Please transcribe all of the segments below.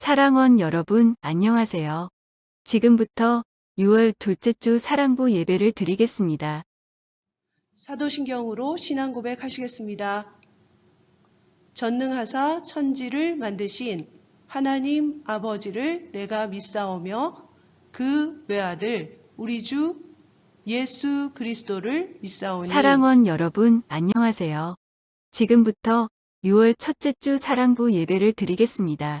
사랑원 여러분, 안녕하세요. 지금부터 6월 둘째 주 사랑부 예배를 드리겠습니다. 사도신경으로 신앙 고백하시겠습니다. 전능하사 천지를 만드신 하나님 아버지를 내가 믿사오며 그 외아들 우리 주 예수 그리스도를 믿사오니 사랑원 여러분, 안녕하세요. 지금부터 6월 첫째 주 사랑부 예배를 드리겠습니다.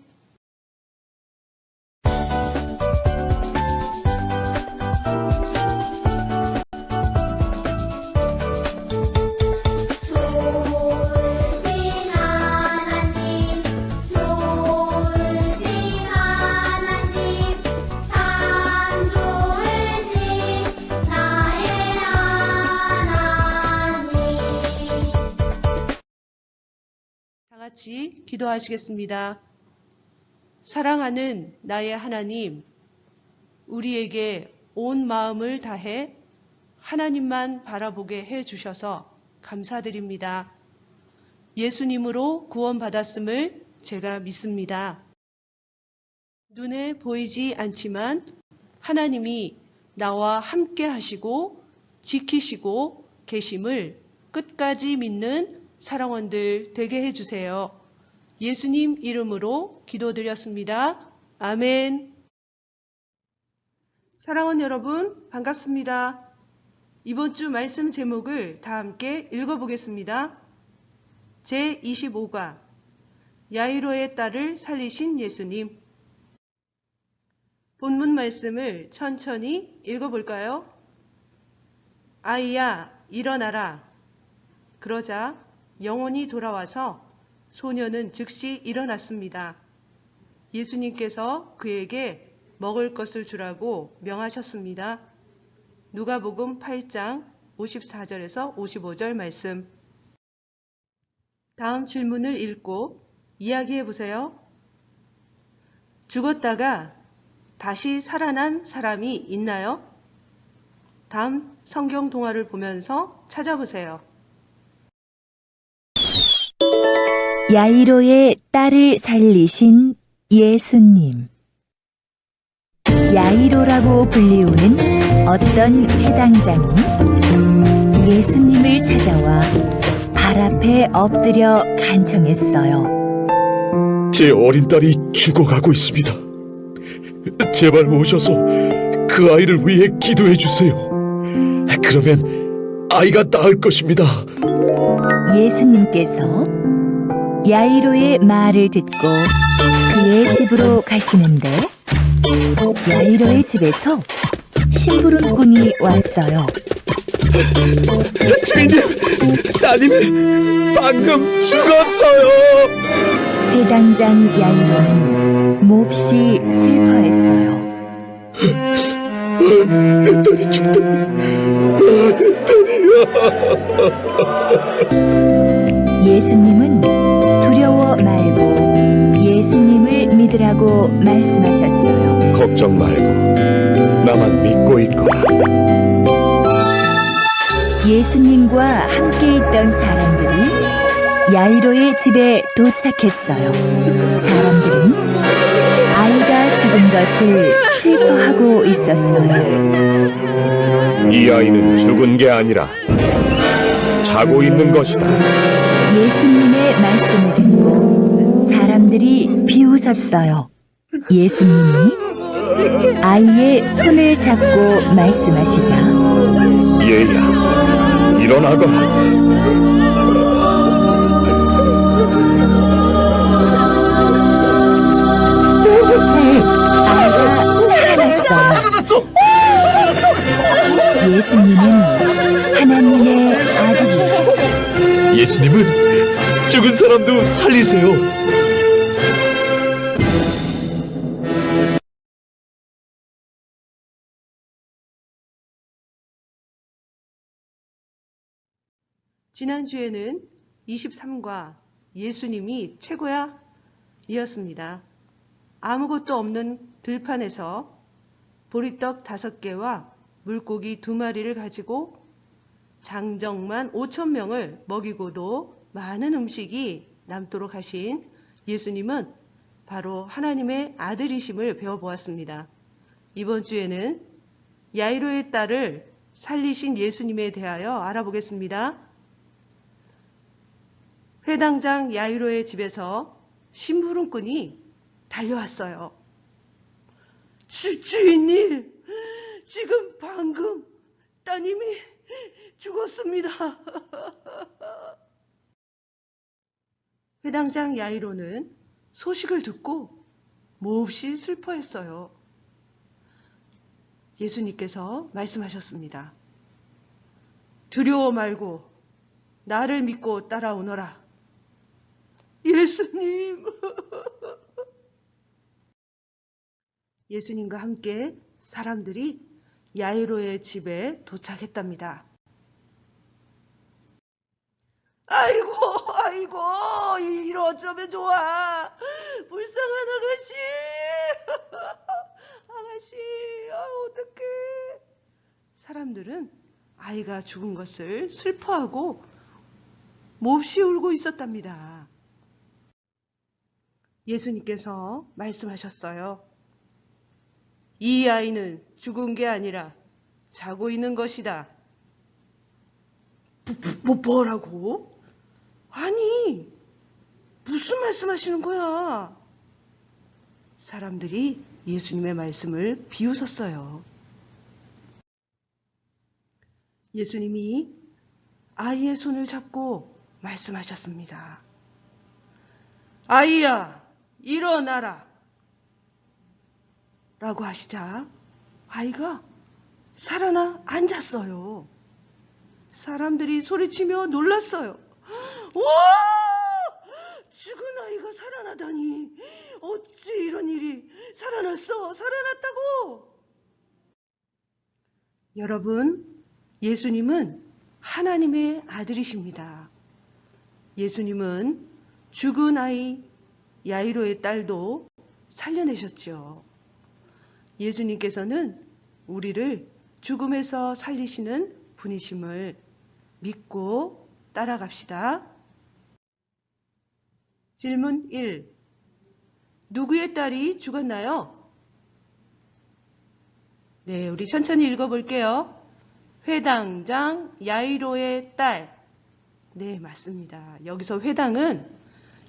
기도하시겠습니다. 사랑하는 나의 하나님, 우리에게 온 마음을 다해 하나님만 바라보게 해 주셔서 감사드립니다. 예수님으로 구원받았음을 제가 믿습니다. 눈에 보이지 않지만 하나님이 나와 함께 하시고 지키시고 계심을 끝까지 믿는 사랑원들 되게 해주세요. 예수님 이름으로 기도드렸습니다. 아멘. 사랑원 여러분, 반갑습니다. 이번 주 말씀 제목을 다 함께 읽어보겠습니다. 제25과 야이로의 딸을 살리신 예수님. 본문 말씀을 천천히 읽어볼까요? 아이야, 일어나라. 그러자 영혼이 돌아와서 소녀는 즉시 일어났습니다. 예수님께서 그에게 먹을 것을 주라고 명하셨습니다. 누가복음 8장 54절에서 55절 말씀. 다음 질문을 읽고 이야기해 보세요. 죽었다가 다시 살아난 사람이 있나요? 다음 성경 동화를 보면서 찾아보세요. 야이로의 딸을 살리신 예수님. 야이로라고 불리우는 어떤 회당장이 예수님을 찾아와 발 앞에 엎드려 간청했어요. 제 어린 딸이 죽어가고 있습니다. 제발 오셔서 그 아이를 위해 기도해 주세요. 그러면 아이가 나을 것입니다. 예수님께서 야이로의 말을 듣고 그의 집으로 가시는데 야이로의 집에서 심부름꾼이 왔어요. 주인님, 따님이 방금 죽었어요. 회당장 야이로는 몹시 슬퍼했어요. 내 딸이 죽다. 내 딸이야. 예수님은 두려워 말고 예수님을 믿으라고 말씀하셨어요. 걱정 말고 나만 믿고 있거라. 예수님과 함께 있던 사람들이 야이로의 집에 도착했어요. 사람들은 아이가 죽은 것을 슬퍼하고 있었어요. 이 아이는 죽은 게 아니라 자고 있는 것이다. 예수님의 말씀을 사람들이 비웃었어요. 예수님이 아이의 손을 잡고 말씀하시자 얘야 일어나거라 예수님은 하나님의 아들이 예수님은 죽은 사람도 살리세요. 지난주에는 23과 예수님이 최고야 이었습니다. 아무것도 없는 들판에서 보리떡 다섯 개와 물고기 두 마리를 가지고 장정만 5천 명을 먹이고도 많은 음식이 남도록 하신 예수님은 바로 하나님의 아들이심을 배워보았습니다. 이번 주에는 야이로의 딸을 살리신 예수님에 대하여 알아보겠습니다. 회당장 야이로의 집에서 심부름꾼이 달려왔어요. 주, 주인님, 지금 방금 따님이 죽었습니다. 회당장 야이로는 소식을 듣고 몹시 슬퍼했어요. 예수님께서 말씀하셨습니다. 두려워 말고 나를 믿고 따라오너라. 예수님. 예수님과 함께 사람들이 야이로의 집에 도착했답니다. 아이고, 아이고, 이일 어쩌면 좋아. 불쌍한 아가씨. 아가씨, 아, 어떡해. 사람들은 아이가 죽은 것을 슬퍼하고 몹시 울고 있었답니다. 예수님께서 말씀하셨어요. 이 아이는 죽은 게 아니라 자고 있는 것이다. 뭐, 뭐, 뭐 라고? 아니, 무슨 말씀하시는 거야? 사람들이 예수님의 말씀을 비웃었어요. 예수님이 아이의 손을 잡고 말씀하셨습니다. 아이야, 일어나라. 라고 하시자 아이가 살아나 앉았어요. 사람들이 소리치며 놀랐어요. 와! 죽은 아이가 살아나다니. 어찌 이런 일이 살아났어? 살아났다고? 여러분, 예수님은 하나님의 아들이십니다. 예수님은 죽은 아이 야이로의 딸도 살려내셨죠. 예수님께서는 우리를 죽음에서 살리시는 분이심을 믿고 따라갑시다. 질문 1. 누구의 딸이 죽었나요? 네, 우리 천천히 읽어볼게요. 회당장 야이로의 딸. 네, 맞습니다. 여기서 회당은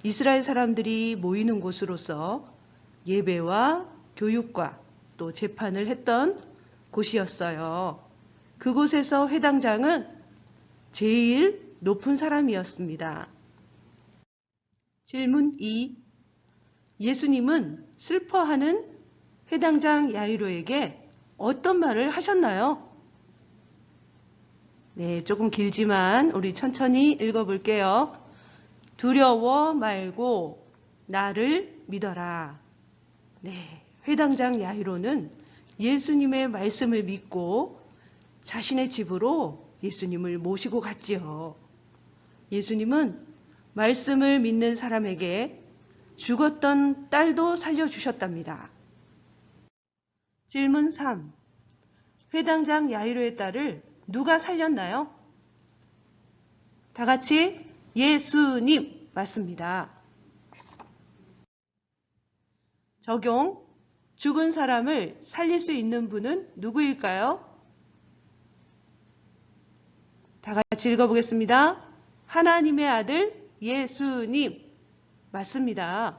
이스라엘 사람들이 모이는 곳으로서 예배와 교육과 또 재판을 했던 곳이었어요. 그곳에서 회당장은 제일 높은 사람이었습니다. 질문 2. 예수님은 슬퍼하는 회당장 야이로에게 어떤 말을 하셨나요? 네, 조금 길지만 우리 천천히 읽어볼게요. 두려워 말고 나를 믿어라. 네, 회당장 야이로는 예수님의 말씀을 믿고 자신의 집으로 예수님을 모시고 갔지요. 예수님은 말씀을 믿는 사람에게 죽었던 딸도 살려주셨답니다. 질문 3. 회당장 야이로의 딸을 누가 살렸나요? 다 같이 예수님 맞습니다. 적용. 죽은 사람을 살릴 수 있는 분은 누구일까요? 다 같이 읽어보겠습니다. 하나님의 아들 예수님. 맞습니다.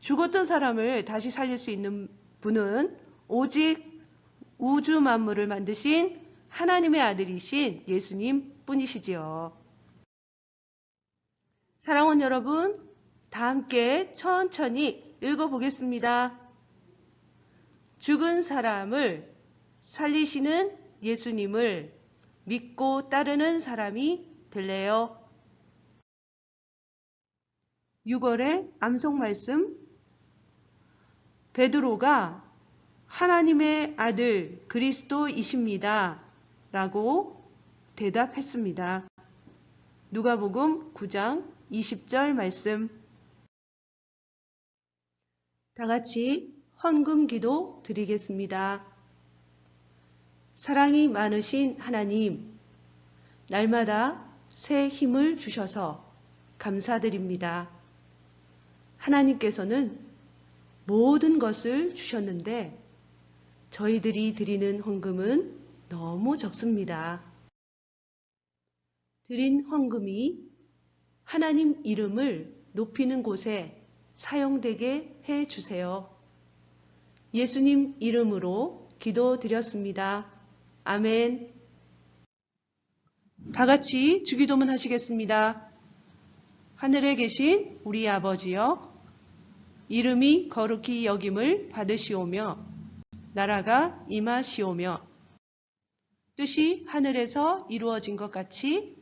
죽었던 사람을 다시 살릴 수 있는 분은 오직 우주 만물을 만드신 하나님의 아들이신 예수님 뿐이시지요. 사랑하는 여러분, 다 함께 천천히 읽어보겠습니다. 죽은 사람을 살리시는 예수님을 믿고 따르는 사람이 될래요? 6월의 암송 말씀 베드로가 하나님의 아들 그리스도이십니다. 라고 대답했습니다. 누가복음 9장 20절 말씀 다 같이 헌금 기도 드리겠습니다. 사랑이 많으신 하나님, 날마다 새 힘을 주셔서 감사드립니다. 하나님께서는 모든 것을 주셨는데 저희들이 드리는 헌금은 너무 적습니다. 드린 헌금이 하나님 이름을 높이는 곳에 사용되게 해 주세요. 예수님 이름으로 기도드렸습니다. 아멘. 다 같이 주기도문 하시겠습니다. 하늘에 계신 우리 아버지여, 이름이 거룩히 여김을 받으시오며, 나라가 임하시오며, 뜻이 하늘에서 이루어진 것 같이